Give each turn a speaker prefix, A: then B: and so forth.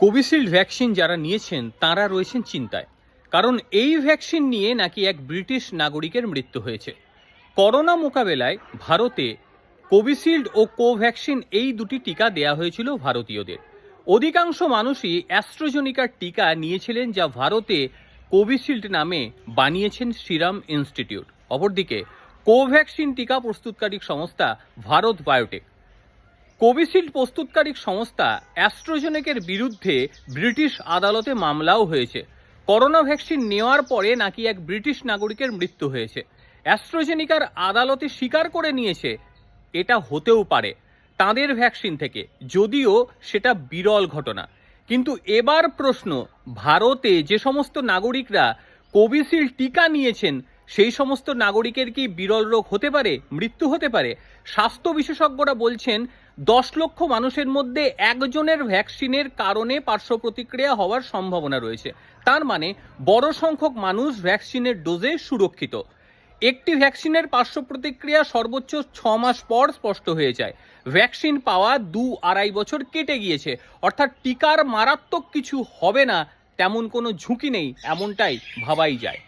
A: Covishield vaccine যারা নিয়েছেন, তারা রয়েছেন চিন্তায়। কারণ এই ভ্যাকসিন নিয়ে নাকি এক ব্রিটিশ নাগরিকের মৃত্যু হয়েছে। করোনা মোকাবেলায় ভারতে কোভিশিল্ড ও কোভ্যাক্সিন এই দুটি টিকা দেয়া হয়েছিল ভারতীয়দের। অধিকাংশ মানুষই অ্যাস্ট্রোজেনিকার টিকা নিয়েছিলেন যা ভারতে কোভিশিল্ড নামে বানিয়েছেন সিরাম ইনস্টিটিউট। অপরদিকে, কোভ্যাক্সিন টিকা প্রস্তুতকারী সংস্থা ভারত বায়োটেক। কোভিশিল্ড প্রস্তুতকারী সংস্থা অ্যাস্ট্রোজেনেকের বিরুদ্ধে ব্রিটিশ আদালতে মামলাও হয়েছে। করোনা ভ্যাকসিন নেওয়ার পরে নাকি এক ব্রিটিশ নাগরিকের মৃত্যু হয়েছে। অ্যাস্ট্রোজেনিকার আদালতে স্বীকার করে নিয়েছে, এটা হতেও পারে তাদের ভ্যাকসিন থেকে, যদিও সেটা বিরল ঘটনা। কিন্তু এবার প্রশ্ন, ভারতে যে সমস্ত নাগরিকরা কোভিশিল্ড টিকা নিয়েছেন, সেই সমস্ত নাগরিকের কি বিরল রোগ হতে পারে, মৃত্যু হতে পারে? স্বাস্থ্য বিশেষজ্ঞরা বলছেন দশ লক্ষ মানুষের মধ্যে একজনের ভ্যাকসিনের কারণে পার্শ্ব প্রতিক্রিয়া হওয়ার সম্ভাবনা রয়েছে। তার মানে বড় সংখ্যক মানুষ ভ্যাকসিনের ডোজে সুরক্ষিত। একটি ভ্যাকসিনের পার্শ্ব প্রতিক্রিয়া সর্বোচ্চ ছ মাস পর স্পষ্ট হয়ে যায়। ভ্যাকসিন পাওয়া দু আড়াই বছর কেটে গিয়েছে। অর্থাৎ টিকার মারাত্মক কিছু হবে না, তেমন কোনো ঝুঁকি নেই, এমনটাই ভাবাই যায়।